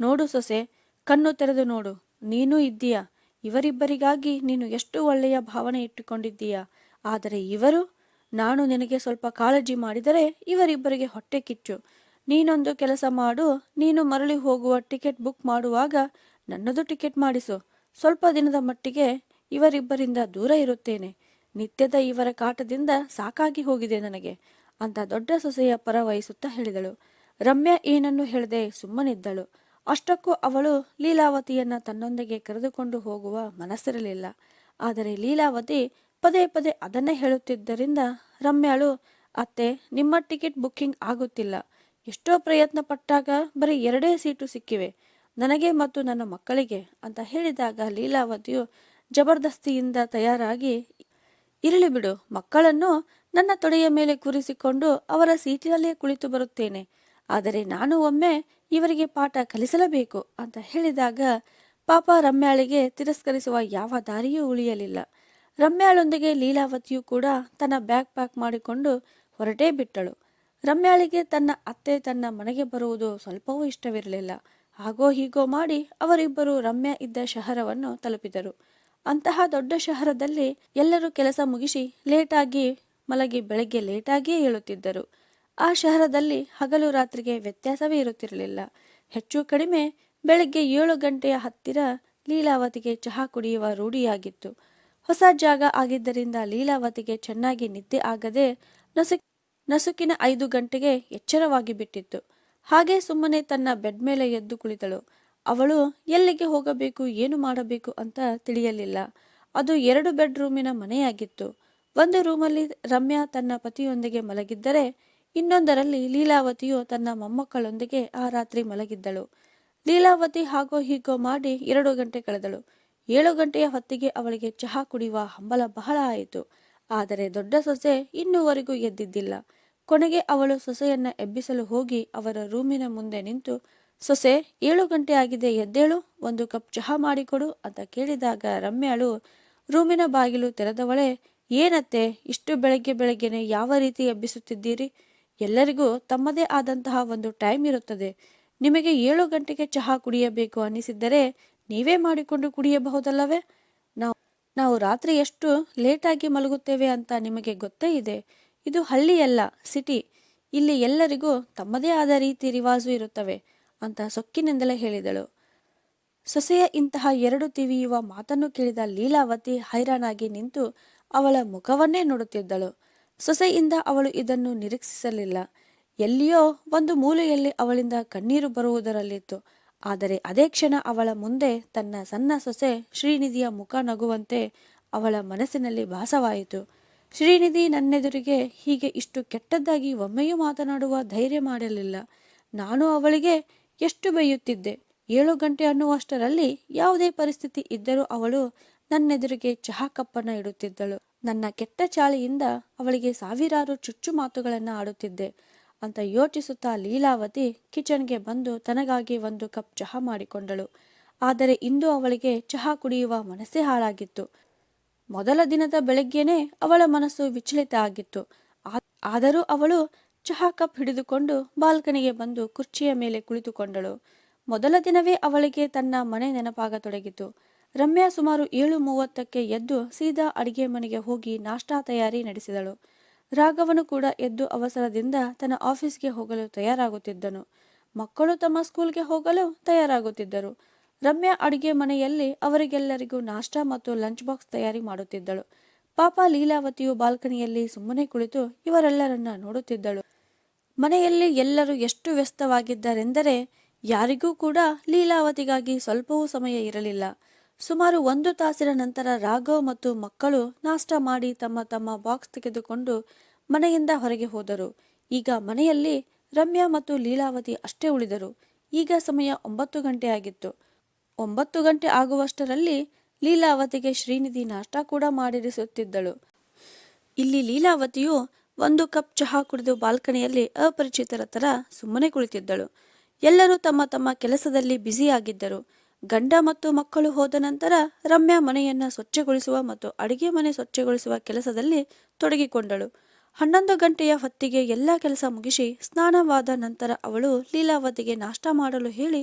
ನೋಡು ಸೊಸೆ, ಕಣ್ಣು ತೆರೆದು ನೋಡು, ನೀನೂ ಇದ್ದೀಯಾ? ಇವರಿಬ್ಬರಿಗಾಗಿ ನೀನು ಎಷ್ಟು ಒಳ್ಳೆಯ ಭಾವನೆ ಇಟ್ಟುಕೊಂಡಿದ್ದೀಯ? ಆದರೆ ಇವರು, ನಾನು ನಿನಗೆ ಸ್ವಲ್ಪ ಕಾಳಜಿ ಮಾಡಿದರೆ ಇವರಿಬ್ಬರಿಗೆ ಹೊಟ್ಟೆ ಕಿಚ್ಚು. ನೀನೊಂದು ಕೆಲಸ ಮಾಡು, ನೀನು ಮರಳಿ ಹೋಗುವ ಟಿಕೆಟ್ ಬುಕ್ ಮಾಡುವಾಗ ನನ್ನದು ಟಿಕೆಟ್ ಮಾಡಿಸು. ಸ್ವಲ್ಪ ದಿನದ ಮಟ್ಟಿಗೆ ಇವರಿಬ್ಬರಿಂದ ದೂರ ಇರುತ್ತೇನೆ. ನಿತ್ಯದ ಇವರ ಕಾಟದಿಂದ ಸಾಕಾಗಿ ಹೋಗಿದೆ ನನಗೆ, ಅಂತ ದೊಡ್ಡ ಸೊಸೆಯ ಪರ ವಹಿಸುತ್ತಾ ಹೇಳಿದಳು. ರಮ್ಯಾ ಏನನ್ನು ಹೇಳದೆ ಸುಮ್ಮನಿದ್ದಳು. ಅಷ್ಟಕ್ಕೂ ಅವಳು ಲೀಲಾವತಿಯನ್ನ ತನ್ನೊಂದಿಗೆ ಕರೆದುಕೊಂಡು ಹೋಗುವ ಮನಸ್ಸಿರಲಿಲ್ಲ. ಆದರೆ ಲೀಲಾವತಿ ಪದೇ ಪದೇ ಅದನ್ನೇ ಹೇಳುತ್ತಿದ್ದರಿಂದ ರಮ್ಯಾಳು, ಅತ್ತೆ, ನಿಮ್ಮ ಟಿಕೆಟ್ ಬುಕ್ಕಿಂಗ್ ಆಗುತ್ತಿಲ್ಲ. ಎಷ್ಟೋ ಪ್ರಯತ್ನ ಪಟ್ಟಾಗ ಬರೀ ಎರಡೇ ಸೀಟು ಸಿಕ್ಕಿವೆ. ನನಗೆ ಮತ್ತು ನನ್ನ ಮಕ್ಕಳಿಗೆ ಅಂತ ಹೇಳಿದಾಗ ಲೀಲಾವತಿಯು ಜಬರ್ದಸ್ತಿಯಿಂದ ತಯಾರಾಗಿ, ಇರಲಿ ಬಿಡು, ಮಕ್ಕಳನ್ನು ನನ್ನ ತೊಡೆಯ ಮೇಲೆ ಕೂರಿಸಿಕೊಂಡು ಅವರ ಸೀಟಿನಲ್ಲೇ ಕುಳಿತು ಬರುತ್ತೇನೆ. ಆದರೆ ನಾನು ಒಮ್ಮೆ ಇವರಿಗೆ ಪಾಠ ಕಲಿಸಲೇಬೇಕು ಅಂತ ಹೇಳಿದಾಗ ಪಾಪ ರಮ್ಯಾಳಿಗೆ ತಿರಸ್ಕರಿಸುವ ಯಾವ ದಾರಿಯೂ ಉಳಿಯಲಿಲ್ಲ. ರಮ್ಯಾಳೊಂದಿಗೆ ಲೀಲಾವತಿಯು ಕೂಡ ತನ್ನ ಬ್ಯಾಗ್ ಪ್ಯಾಕ್ ಮಾಡಿಕೊಂಡು ಹೊರಟೇ ಬಿಟ್ಟಳು. ರಮ್ಯಾಳಿಗೆ ತನ್ನ ಅತ್ತೆ ತನ್ನ ಮನೆಗೆ ಬರುವುದು ಸ್ವಲ್ಪವೂ ಇಷ್ಟವಿರಲಿಲ್ಲ. ಹಾಗೋ ಹೀಗೋ ಮಾಡಿ ಅವರಿಬ್ಬರು ರಮ್ಯಾ ಇದ್ದ ಶಹರವನ್ನು ತಲುಪಿದರು. ಅಂತಹ ದೊಡ್ಡ ಶಹರದಲ್ಲಿ ಎಲ್ಲರೂ ಕೆಲಸ ಮುಗಿಸಿ ಲೇಟಾಗಿ ಮಲಗಿ ಬೆಳಗ್ಗೆ ಲೇಟಾಗಿಯೇ ಏಳುತ್ತಿದ್ದರು. ಆ ಶಹರದಲ್ಲಿ ಹಗಲು ರಾತ್ರಿಗೆ ವ್ಯತ್ಯಾಸವೇ ಇರುತ್ತಿರಲಿಲ್ಲ. ಹೆಚ್ಚು ಕಡಿಮೆ ಬೆಳಗ್ಗೆ ಏಳು ಗಂಟೆಯ ಹತ್ತಿರ ಲೀಲಾವತಿಗೆ ಚಹಾ ಕುಡಿಯುವ ರೂಢಿಯಾಗಿತ್ತು. ಹೊಸ ಜಾಗ ಆಗಿದ್ದರಿಂದ ಲೀಲಾವತಿಗೆ ಚೆನ್ನಾಗಿ ನಿದ್ದೆ ಆಗದೆ ನಸು ನಸುಕಿನ ಐದು ಗಂಟೆಗೆ ಎಚ್ಚರವಾಗಿ ಬಿಟ್ಟಿತ್ತು. ಹಾಗೆ ಸುಮ್ಮನೆ ತನ್ನ ಬೆಡ್ ಮೇಲೆ ಎದ್ದು ಕುಳಿತಳು. ಅವಳು, ಎಲ್ಲಿಗೆ ಹೋಗಬೇಕು, ಏನು ಮಾಡಬೇಕು ಅಂತ ತಿಳಿಯಲಿಲ್ಲ. ಅದು ಎರಡು ಬೆಡ್ ರೂಮಿನ ಮನೆಯಾಗಿತ್ತು. ಒಂದು ರೂಮಲ್ಲಿ ರಮ್ಯಾ ತನ್ನ ಪತಿಯೊಂದಿಗೆ ಮಲಗಿದ್ದರೆ, ಇನ್ನೊಂದರಲ್ಲಿ ಲೀಲಾವತಿಯು ತನ್ನ ಮೊಮ್ಮಕ್ಕಳೊಂದಿಗೆ ಆ ರಾತ್ರಿ ಮಲಗಿದ್ದಳು. ಲೀಲಾವತಿ ಹಾಗೋ ಹೀಗೋ ಮಾಡಿ ಎರಡು ಗಂಟೆ ಕಳೆದಳು. ಏಳು ಗಂಟೆಯ ಹೊತ್ತಿಗೆ ಅವಳಿಗೆ ಚಹಾ ಕುಡಿಯುವ ಹಂಬಲ ಬಹಳ ಆಯಿತು. ಆದರೆ ದೊಡ್ಡ ಸೊಸೆ ಇನ್ನೂವರೆಗೂ ಎದ್ದಿದ್ದಿಲ್ಲ. ಕೊನೆಗೆ ಅವಳು ಸೊಸೆಯನ್ನ ಎಬ್ಬಿಸಲು ಹೋಗಿ ಅವರ ರೂಮಿನ ಮುಂದೆ ನಿಂತು, ಸೊಸೆ, ಏಳು ಗಂಟೆ ಆಗಿದೆ, ಎದ್ದೇಳು, ಒಂದು ಕಪ್ ಚಹಾ ಮಾಡಿಕೊಡು ಅಂತ ಕೇಳಿದಾಗ ರಮ್ಯಾಳು ರೂಮಿನ ಬಾಗಿಲು ತೆರೆದವಳೆ, ಏನತ್ತೆ, ಇಷ್ಟು ಬೆಳಗ್ಗೆ ಬೆಳಗ್ಗೆನೆ ಯಾವ ರೀತಿ ಎಬ್ಬಿಸುತ್ತಿದ್ದೀರಿ? ಎಲ್ಲರಿಗೂ ತಮ್ಮದೇ ಆದಂತಹ ಒಂದು ಟೈಮ್ ಇರುತ್ತದೆ. ನಿಮಗೆ ಏಳು ಗಂಟೆಗೆ ಚಹಾ ಕುಡಿಯಬೇಕು ಅನ್ನಿಸಿದ್ದರೆ ನೀವೇ ಮಾಡಿಕೊಂಡು ಕುಡಿಯಬಹುದಲ್ಲವೇ? ನಾವು ನಾವು ರಾತ್ರಿ ಎಷ್ಟು ಲೇಟಾಗಿ ಮಲಗುತ್ತೇವೆ ಅಂತ ನಿಮಗೆ ಗೊತ್ತೇ ಇದೆ. ಇದು ಹಳ್ಳಿಯಲ್ಲ, ಸಿಟಿ. ಇಲ್ಲಿ ಎಲ್ಲರಿಗೂ ತಮ್ಮದೇ ಆದ ರೀತಿ ರಿವಾಜು ಇರುತ್ತವೆ ಅಂತ ಸೊಕ್ಕಿನಿಂದಲೇ ಹೇಳಿದಳು. ಸೊಸೆಯ ಇಂತಹ ಎರಡು ತಿವಿಯುವ ಮಾತನ್ನು ಕೇಳಿದ ಲೀಲಾವತಿ ಹೈರಾಣಾಗಿ ನಿಂತು ಅವಳ ಮುಖವನ್ನೇ ನೋಡುತ್ತಿದ್ದಳು. ಸೊಸೆಯಿಂದ ಅವಳು ಇದನ್ನು ನಿರೀಕ್ಷಿಸಲಿಲ್ಲ. ಎಲ್ಲಿಯೋ ಒಂದು ಮೂಲೆಯಲ್ಲಿ ಅವಳಿಂದ ಕಣ್ಣೀರು ಬರುವುದರಲ್ಲಿತ್ತು. ಆದರೆ ಅದೇ ಕ್ಷಣ ಅವಳ ಮುಂದೆ ತನ್ನ ಸಣ್ಣ ಸೊಸೆ ಶ್ರೀನಿಧಿಯ ಮುಖ ನಗುವಂತೆ ಅವಳ ಮನಸ್ಸಿನಲ್ಲಿ ಭಾಸವಾಯಿತು. ಶ್ರೀನಿಧಿ ನನ್ನೆದುರಿಗೆ ಹೀಗೆ ಇಷ್ಟು ಕೆಟ್ಟದ್ದಾಗಿ ಒಮ್ಮೆಯೂ ಮಾತನಾಡುವ ಧೈರ್ಯ ಮಾಡಲಿಲ್ಲ. ನಾನು ಅವಳಿಗೆ ಎಷ್ಟು ಬೈಯುತ್ತಿದ್ದೆ? ಏಳು ಗಂಟೆ ಅನ್ನುವಷ್ಟರಲ್ಲಿ ಯಾವುದೇ ಪರಿಸ್ಥಿತಿ ಇದ್ದರೂ ಅವಳು ನನ್ನೆದುರಿಗೆ ಚಹಾ ಕಪ್ಪನ್ನು ಇಡುತ್ತಿದ್ದಳು. ನನ್ನ ಕೆಟ್ಟ ಚಾಳಿಯಿಂದ ಅವಳಿಗೆ ಸಾವಿರಾರು ಚುಚ್ಚು ಮಾತುಗಳನ್ನು ಆಡುತ್ತಿದ್ದೆ. ಅಂತ ಯೋಚಿಸುತ್ತಾ ಲೀಲಾವತಿ ಕಿಚನ್ಗೆ ಬಂದು ತನಗಾಗಿ ಒಂದು ಕಪ್ ಚಹಾ ಮಾಡಿಕೊಂಡಳು. ಆದರೆ ಇಂದು ಅವಳಿಗೆ ಚಹಾ ಕುಡಿಯುವ ಮನಸ್ಸೇ ಹಾಳಾಗಿತ್ತು. ಮೊದಲ ದಿನದ ಬೆಳಗ್ಗೆನೆ ಅವಳ ಮನಸ್ಸು ವಿಚಲಿತ ಆಗಿತ್ತು. ಆದರೂ ಅವಳು ಚಹಾ ಕಪ್ ಹಿಡಿದುಕೊಂಡು ಬಾಲ್ಕನಿಗೆ ಬಂದು ಕುರ್ಚಿಯ ಮೇಲೆ ಕುಳಿತುಕೊಂಡಳು. ಮೊದಲ ದಿನವೇ ಅವಳಿಗೆ ತನ್ನ ಮನೆ ನೆನಪಾಗತೊಡಗಿತು. ರಮ್ಯಾ ಸುಮಾರು ಏಳು ಮೂವತ್ತಕ್ಕೆ ಎದ್ದು ಸೀದಾ ಅಡಿಗೆ ಮನೆಗೆ ಹೋಗಿ ನಾಷ್ಟಾ ತಯಾರಿ ನಡೆಸಿದಳು. ರಾಘವನು ಕೂಡ ಎದ್ದು ಅವಸರದಿಂದ ತನ್ನ ಆಫೀಸ್ಗೆ ಹೋಗಲು ತಯಾರಾಗುತ್ತಿದ್ದನು. ಮಕ್ಕಳು ತಮ್ಮ ಸ್ಕೂಲ್ಗೆ ಹೋಗಲು ತಯಾರಾಗುತ್ತಿದ್ದರು. ರಮ್ಯಾ ಅಡುಗೆ ಮನೆಯಲ್ಲಿ ಅವರಿಗೆಲ್ಲರಿಗೂ ನಾಷ್ಟಾ ಮತ್ತು ಲಂಚ್ ಬಾಕ್ಸ್ ತಯಾರಿ ಮಾಡುತ್ತಿದ್ದಳು. ಪಾಪ ಲೀಲಾವತಿಯು ಬಾಲ್ಕನಿಯಲ್ಲಿ ಸುಮ್ಮನೆ ಕುಳಿತು ಇವರೆಲ್ಲರನ್ನ ನೋಡುತ್ತಿದ್ದಳು. ಮನೆಯಲ್ಲಿ ಎಲ್ಲರೂ ಎಷ್ಟು ವ್ಯಸ್ತವಾಗಿದ್ದರೆಂದರೆ ಯಾರಿಗೂ ಕೂಡ ಲೀಲಾವತಿಗಾಗಿ ಸ್ವಲ್ಪವೂ ಸಮಯ ಇರಲಿಲ್ಲ. ಸುಮಾರು ಒಂದು ತಾಸಿನ ನಂತರ ರಾಘವ್ ಮತ್ತು ಮಕ್ಕಳು ನಾಷ್ಟ ಮಾಡಿ ತಮ್ಮ ತಮ್ಮ ಬಾಕ್ಸ್ ತೆಗೆದುಕೊಂಡು ಮನೆಯಿಂದ ಹೊರಗೆ ಹೋದರು. ಈಗ ಮನೆಯಲ್ಲಿ ರಮ್ಯಾ ಮತ್ತು ಲೀಲಾವತಿ ಅಷ್ಟೇ ಉಳಿದರು. ಈಗ ಸಮಯ ಒಂಬತ್ತು ಗಂಟೆ ಆಗಿತ್ತು. ಒಂಬತ್ತು ಗಂಟೆ ಆಗುವಷ್ಟರಲ್ಲಿ ಲೀಲಾವತಿಗೆ ಶ್ರೀನಿಧಿ ನಾಷ್ಟ ಕೂಡ ಮಾಡಿರಿಸುತ್ತಿದ್ದಳು. ಇಲ್ಲಿ ಲೀಲಾವತಿಯು ಒಂದು ಕಪ್ ಚಹಾ ಕುಡಿದು ಬಾಲ್ಕನಿಯಲ್ಲಿ ಅಪರಿಚಿತರ ತರ ಸುಮ್ಮನೆ ಕುಳಿತಿದ್ದಳು. ಎಲ್ಲರೂ ತಮ್ಮ ತಮ್ಮ ಕೆಲಸದಲ್ಲಿ ಬ್ಯುಸಿಯಾಗಿದ್ದರು. ಗಂಡ ಮತ್ತು ಮಕ್ಕಳು ಹೋದ ನಂತರ ರಮ್ಯಾ ಮನೆಯನ್ನ ಸ್ವಚ್ಛಗೊಳಿಸುವ ಮತ್ತು ಅಡಿಗೆ ಮನೆ ಸ್ವಚ್ಛಗೊಳಿಸುವ ಕೆಲಸದಲ್ಲಿ ತೊಡಗಿಕೊಂಡಳು. ಹನ್ನೊಂದು ಗಂಟೆಯ ಹೊತ್ತಿಗೆ ಎಲ್ಲ ಕೆಲಸ ಮುಗಿಸಿ ಸ್ನಾನವಾದ ನಂತರ ಅವಳು ಲೀಲಾವತಿಗೆ ನಾಷ್ಟ ಮಾಡಲು ಹೇಳಿ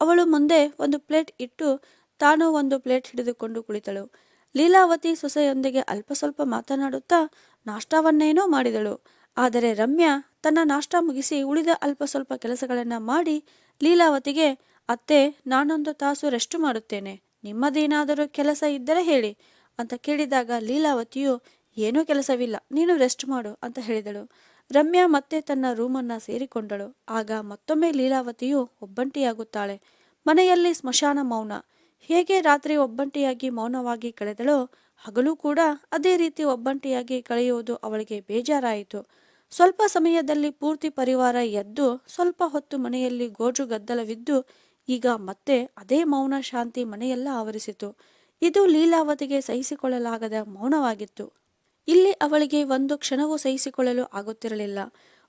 ಅವಳು ಮುಂದೆ ಒಂದು ಪ್ಲೇಟ್ ಇಟ್ಟು ತಾನು ಒಂದು ಪ್ಲೇಟ್ ಹಿಡಿದುಕೊಂಡು ಕುಳಿತಳು. ಲೀಲಾವತಿ ಸೊಸೆಯೊಂದಿಗೆ ಅಲ್ಪ ಸ್ವಲ್ಪ ಮಾತನಾಡುತ್ತಾ ನಾಷ್ಟವನ್ನೇನೋ ಮಾಡಿದಳು. ಆದರೆ ರಮ್ಯಾ ತನ್ನ ನಾಷ್ಟ ಮುಗಿಸಿ ಉಳಿದ ಅಲ್ಪ ಸ್ವಲ್ಪ ಕೆಲಸಗಳನ್ನ ಮಾಡಿ ಲೀಲಾವತಿಗೆ, ಅತ್ತೆ, ನಾನೊಂದು ತಾಸು ರೆಸ್ಟ್ ಮಾಡುತ್ತೇನೆ. ನಿಮ್ಮದೇನಾದರೂ ಕೆಲಸ ಇದ್ದರೆ ಹೇಳಿ ಅಂತ ಕೇಳಿದಾಗ ಲೀಲಾವತಿಯು, ಏನೂ ಕೆಲಸವಿಲ್ಲ. ನೀನು ರೆಸ್ಟ್ ಮಾಡು ಅಂತ ಹೇಳಿದಳು. ರಮ್ಯಾ ಮತ್ತೆ ತನ್ನ ರೂಮನ್ನ ಸೇರಿಕೊಂಡಳು. ಆಗ ಮತ್ತೊಮ್ಮೆ ಲೀಲಾವತಿಯು ಒಬ್ಬಂಟಿಯಾಗುತ್ತಾಳೆ. ಮನೆಯಲ್ಲಿ ಸ್ಮಶಾನ ಮೌನ. ಹೇಗೆ ರಾತ್ರಿ ಒಬ್ಬಂಟಿಯಾಗಿ ಮೌನವಾಗಿ ಕಳೆದಳೋ, ಹಗಲು ಕೂಡ ಅದೇ ರೀತಿ ಒಬ್ಬಂಟಿಯಾಗಿ ಕಳೆಯುವುದು ಅವಳಿಗೆ ಬೇಜಾರಾಯಿತು. ಸ್ವಲ್ಪ ಸಮಯದಲ್ಲಿ ಪೂರ್ತಿ ಪರಿವಾರ ಎದ್ದು, ಸ್ವಲ್ಪ ಹೊತ್ತು ಮನೆಯಲ್ಲಿ ಗೋಜು ಗದ್ದಲವಿದ್ದು, ಈಗ ಮತ್ತೆ ಅದೇ ಮೌನ ಶಾಂತಿ ಮನೆಯೆಲ್ಲ ಆವರಿಸಿತು. ಇದು ಲೀಲಾವತಿಗೆ ಸಹಿಸಿಕೊಳ್ಳಲಾಗದ ಮೌನವಾಗಿತ್ತು. ಇಲ್ಲಿ ಅವಳಿಗೆ ಒಂದು ಕ್ಷಣವೂ ಸಹಿಸಿಕೊಳ್ಳಲು ಆಗುತ್ತಿರಲಿಲ್ಲ.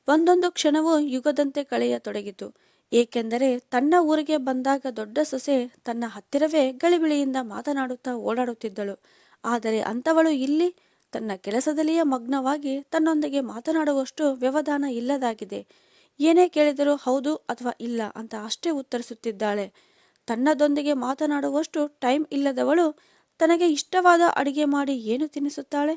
ಒಂದೊಂದು ಕ್ಷಣವೂ ಯುಗದಂತೆ ಕಳೆಯತೊಡಗಿತು. ಏಕೆಂದರೆ ತನ್ನ ಊರಿಗೆ ಬಂದಾಗ ದೊಡ್ಡ ಸೊಸೆ ತನ್ನ ಹತ್ತಿರವೇ ಗಳಿಬಿಳಿಯಿಂದ ಮಾತನಾಡುತ್ತಾ ಓಡಾಡುತ್ತಿದ್ದಳು. ಆದರೆ ಅಂಥವಳು ಇಲ್ಲಿ ತನ್ನ ಕೆಲಸದಲ್ಲಿಯೇ ಮಗ್ನವಾಗಿ ತನ್ನೊಂದಿಗೆ ಮಾತನಾಡುವಷ್ಟು ವ್ಯವಧಾನ ಇಲ್ಲದಾಗಿದೆ. ಏನೇ ಕೇಳಿದರೂ ಹೌದು ಅಥವಾ ಇಲ್ಲ ಅಂತ ಅಷ್ಟೇ ಉತ್ತರಿಸುತ್ತಿದ್ದಾಳೆ. ತನ್ನದೊಂದಿಗೆ ಮಾತನಾಡುವಷ್ಟು ಟೈಮ್ ಇಲ್ಲದವಳು ತನಗೆ ಇಷ್ಟವಾದ ಅಡಿಗೆ ಮಾಡಿ ಏನು ತಿನ್ನಿಸುತ್ತಾಳೆ?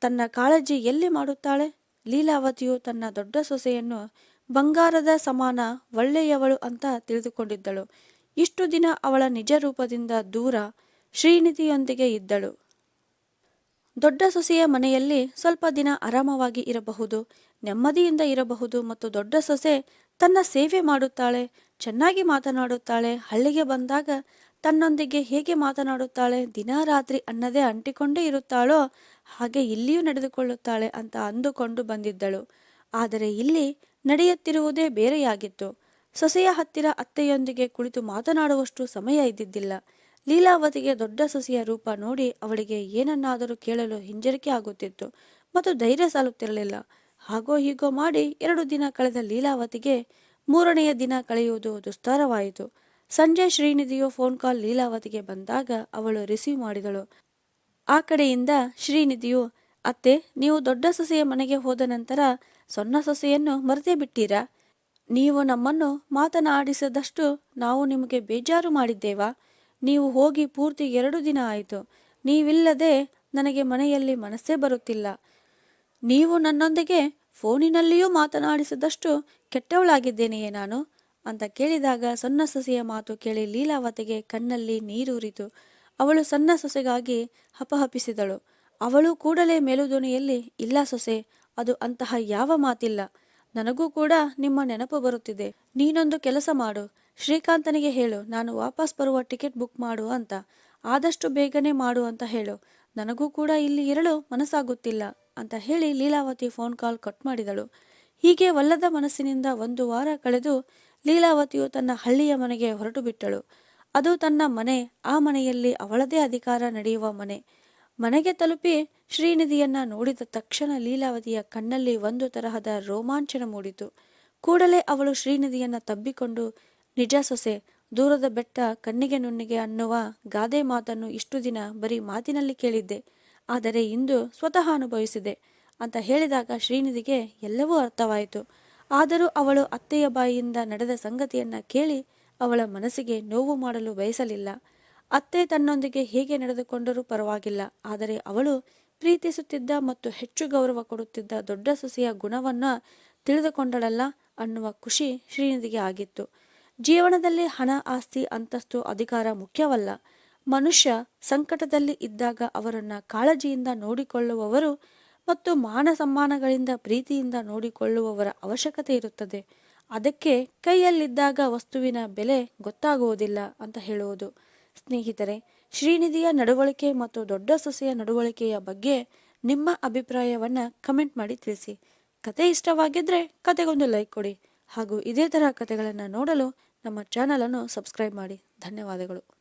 ತನ್ನ ಕಾಳಜಿ ಎಲ್ಲಿ ಮಾಡುತ್ತಾಳೆ? ಲೀಲಾವತಿಯು ತನ್ನ ದೊಡ್ಡ ಸೊಸೆಯನ್ನು ಬಂಗಾರದ ಸಮಾನ ಒಳ್ಳೆಯವಳು ಅಂತ ತಿಳಿದುಕೊಂಡಿದ್ದಳು. ಇಷ್ಟು ದಿನ ಅವಳ ನಿಜ ರೂಪದಿಂದ ದೂರ ಶ್ರೀನಿಧಿಯೊಂದಿಗೆ ಇದ್ದಳು. ದೊಡ್ಡ ಸೊಸೆಯ ಮನೆಯಲ್ಲಿ ಸ್ವಲ್ಪ ದಿನ ಆರಾಮವಾಗಿ ಇರಬಹುದು, ನೆಮ್ಮದಿಯಿಂದ ಇರಬಹುದು ಮತ್ತು ದೊಡ್ಡ ಸೊಸೆ ತನ್ನ ಸೇವೆ ಮಾಡುತ್ತಾಳೆ, ಚೆನ್ನಾಗಿ ಮಾತನಾಡುತ್ತಾಳೆ, ಹಳ್ಳಿಗೆ ಬಂದಾಗ ತನ್ನೊಂದಿಗೆ ಹೇಗೆ ಮಾತನಾಡುತ್ತಾಳೆ, ದಿನ ರಾತ್ರಿ ಅನ್ನದೇ ಅಂಟಿಕೊಂಡೇ ಇರುತ್ತಾಳೋ ಹಾಗೆ ಇಲ್ಲಿಯೂ ನಡೆದುಕೊಳ್ಳುತ್ತಾಳೆ ಅಂತ ಅಂದುಕೊಂಡು ಬಂದಿದ್ದಳು. ಆದರೆ ಇಲ್ಲಿ ನಡೆಯುತ್ತಿರುವುದೇ ಬೇರೆಯಾಗಿತ್ತು. ಸೊಸೆಯ ಹತ್ತಿರ ಅತ್ತೆಯೊಂದಿಗೆ ಕುಳಿತು ಮಾತನಾಡುವಷ್ಟು ಸಮಯ ಇದ್ದಿದ್ದಿಲ್ಲ. ಲೀಲಾವತಿಗೆ ದೊಡ್ಡ ಸೊಸೆಯ ರೂಪ ನೋಡಿ ಅವಳಿಗೆ ಏನನ್ನಾದರೂ ಕೇಳಲು ಹಿಂಜರಿಕೆ ಆಗುತ್ತಿತ್ತು ಮತ್ತು ಧೈರ್ಯ ಸಾಲುತ್ತಿರಲಿಲ್ಲ. ಹಾಗೋ ಹೀಗೋ ಮಾಡಿ ಎರಡು ದಿನ ಕಳೆದ ಲೀಲಾವತಿಗೆ ಮೂರನೆಯ ದಿನ ಕಳೆಯುವುದು ದುಸ್ತಾರವಾಯಿತು. ಸಂಜೆ ಶ್ರೀನಿಧಿಯು ಫೋನ್ ಕಾಲ್ ಲೀಲಾವತಿಗೆ ಬಂದಾಗ ಅವಳು ರಿಸೀವ್ ಮಾಡಿದಳು. ಆ ಕಡೆಯಿಂದ ಶ್ರೀನಿಧಿಯು, ಅತ್ತೆ, ನೀವು ದೊಡ್ಡ ಸೊಸೆಯ ಮನೆಗೆ ಹೋದ ನಂತರ ಸಣ್ಣ ಸೊಸೆಯನ್ನು ಮರೆತೇ ಬಿಟ್ಟೀರಾ? ನೀವು ನಮ್ಮನ್ನು ಮಾತನಾಡಿಸದಷ್ಟು ನಾವು ನಿಮಗೆ ಬೇಜಾರು ಮಾಡಿದ್ದೇವಾ? ನೀವು ಹೋಗಿ ಪೂರ್ತಿ ಎರಡು ದಿನ ಆಯಿತು. ನೀವಿಲ್ಲದೆ ನನಗೆ ಮನೆಯಲ್ಲಿ ಮನಸ್ಸೇ ಬರುತ್ತಿಲ್ಲ. ನೀವು ನನ್ನೊಂದಿಗೆ ಫೋನಿನಲ್ಲಿಯೂ ಮಾತನಾಡಿಸಿದಷ್ಟು ಕೆಟ್ಟವಳಾಗಿದ್ದೇನೆಯೇ ನಾನು? ಅಂತ ಕೇಳಿದಾಗ ಸಣ್ಣ ಸೊಸೆಯ ಮಾತು ಕೇಳಿ ಲೀಲಾವತಿಗೆ ಕಣ್ಣಲ್ಲಿ ನೀರೂರಿತು. ಅವಳು ಸಣ್ಣ ಸೊಸೆಗಾಗಿ ಹಪಹಪಿಸಿದಳು. ಅವಳು ಕೂಡಲೇ ಮೇಲುದೋಣಿಯಲ್ಲಿ, ಇಲ್ಲ ಸೊಸೆ, ಅದು ಅಂತಹ ಯಾವ ಮಾತಿಲ್ಲ. ನನಗೂ ಕೂಡ ನಿಮ್ಮ ನೆನಪು ಬರುತ್ತಿದೆ. ನೀನೊಂದು ಕೆಲಸ ಮಾಡು. ಶ್ರೀಕಾಂತನಿಗೆ ಹೇಳು, ನಾನು ವಾಪಸ್ ಬರುವ ಟಿಕೆಟ್ ಬುಕ್ ಮಾಡು ಅಂತ. ಆದಷ್ಟು ಬೇಗನೆ ಮಾಡು ಅಂತ ಹೇಳು. ನನಗೂ ಕೂಡ ಇಲ್ಲಿ ಇರಲು ಮನಸ್ಸಾಗುತ್ತಿಲ್ಲ ಅಂತ ಹೇಳಿ ಲೀಲಾವತಿ ಫೋನ್ ಕಾಲ್ ಕಟ್ ಮಾಡಿದಳು. ಹೀಗೆ ವಲ್ಲದ ಮನಸ್ಸಿನಿಂದ ಒಂದು ವಾರ ಕಳೆದು ಲೀಲಾವತಿಯು ತನ್ನ ಹಳ್ಳಿಯ ಮನೆಗೆ ಹೊರಟು ಬಿಟ್ಟಳು ಅದು ತನ್ನ ಮನೆ, ಆ ಮನೆಯಲ್ಲಿ ಅವಳದೇ ಅಧಿಕಾರ ನಡೆಯುವ ಮನೆ. ಮನೆಗೆ ತಲುಪಿ ಶ್ರೀನಿಧಿಯನ್ನ ನೋಡಿದ ತಕ್ಷಣ ಲೀಲಾವತಿಯ ಕಣ್ಣಲ್ಲಿ ಒಂದು ತರಹದ ರೋಮಾಂಚನ ಮೂಡಿತು. ಕೂಡಲೇ ಅವಳು ಶ್ರೀನಿಧಿಯನ್ನ ತಬ್ಬಿಕೊಂಡು, ನಿಜ ಸೊಸೆ, ದೂರದ ಬೆಟ್ಟ ಕಣ್ಣಿಗೆ ನುಣ್ಣಿಗೆ ಅನ್ನುವ ಗಾದೆ ಮಾತನ್ನು ಇಷ್ಟು ದಿನ ಬರೀ ಮಾತಿನಲ್ಲಿ ಕೇಳಿದ್ದೆ. ಆದರೆ ಇಂದು ಸ್ವತಃ ಅನುಭವಿಸಿದೆ ಅಂತ ಹೇಳಿದಾಗ ಶ್ರೀನಿಧಿಗೆ ಎಲ್ಲವೂ ಅರ್ಥವಾಯಿತು. ಆದರೂ ಅವಳು ಅತ್ತೆಯ ಬಾಯಿಯಿಂದ ನಡೆದ ಸಂಗತಿಯನ್ನ ಕೇಳಿ ಅವಳ ಮನಸ್ಸಿಗೆ ನೋವು ಮಾಡಲು ಬಯಸಲಿಲ್ಲ. ಅತ್ತೆ ತನ್ನೊಂದಿಗೆ ಹೇಗೆ ನಡೆದುಕೊಂಡರೂ ಪರವಾಗಿಲ್ಲ. ಆದರೆ ಅವಳು ಪ್ರೀತಿಸುತ್ತಿದ್ದ ಮತ್ತು ಹೆಚ್ಚು ಗೌರವ ಕೊಡುತ್ತಿದ್ದ ದೊಡ್ಡ ಸೊಸೆಯ ಗುಣವನ್ನ ತಿಳಿದುಕೊಂಡಳಲ್ಲ ಅನ್ನುವ ಖುಷಿ ಶ್ರೀನಿಧಿಗೆ ಆಗಿತ್ತು. ಜೀವನದಲ್ಲಿ ಹಣ, ಆಸ್ತಿ, ಅಂತಸ್ತು, ಅಧಿಕಾರ ಮುಖ್ಯವಲ್ಲ. ಮನುಷ್ಯ ಸಂಕಟದಲ್ಲಿ ಇದ್ದಾಗ ಅವರನ್ನು ಕಾಳಜಿಯಿಂದ ನೋಡಿಕೊಳ್ಳುವವರು ಮತ್ತು ಮಾನ ಸಮ್ಮಾನಗಳಿಂದ ಪ್ರೀತಿಯಿಂದ ನೋಡಿಕೊಳ್ಳುವವರ ಅವಶ್ಯಕತೆ ಇರುತ್ತದೆ. ಅದಕ್ಕೆ ಕೈಯಲ್ಲಿದ್ದಾಗ ವಸ್ತುವಿನ ಬೆಲೆ ಗೊತ್ತಾಗುವುದಿಲ್ಲ ಅಂತ ಹೇಳುವುದು. ಸ್ನೇಹಿತರೆ, ಶ್ರೀನಿಧಿಯ ನಡವಳಿಕೆ ಮತ್ತು ದೊಡ್ಡ ಸೊಸೆಯ ನಡವಳಿಕೆಯ ಬಗ್ಗೆ ನಿಮ್ಮ ಅಭಿಪ್ರಾಯವನ್ನು ಕಮೆಂಟ್ ಮಾಡಿ ತಿಳಿಸಿ. ಕತೆ ಇಷ್ಟವಾಗಿದ್ದರೆ ಕತೆಗೊಂದು ಲೈಕ್ ಕೊಡಿ ಹಾಗೂ ಇದೇ ಥರ ಕತೆಗಳನ್ನು ನೋಡಲು ನಮ್ಮ ಚಾನಲನ್ನು ಸಬ್ಸ್ಕ್ರೈಬ್ ಮಾಡಿ. ಧನ್ಯವಾದಗಳು.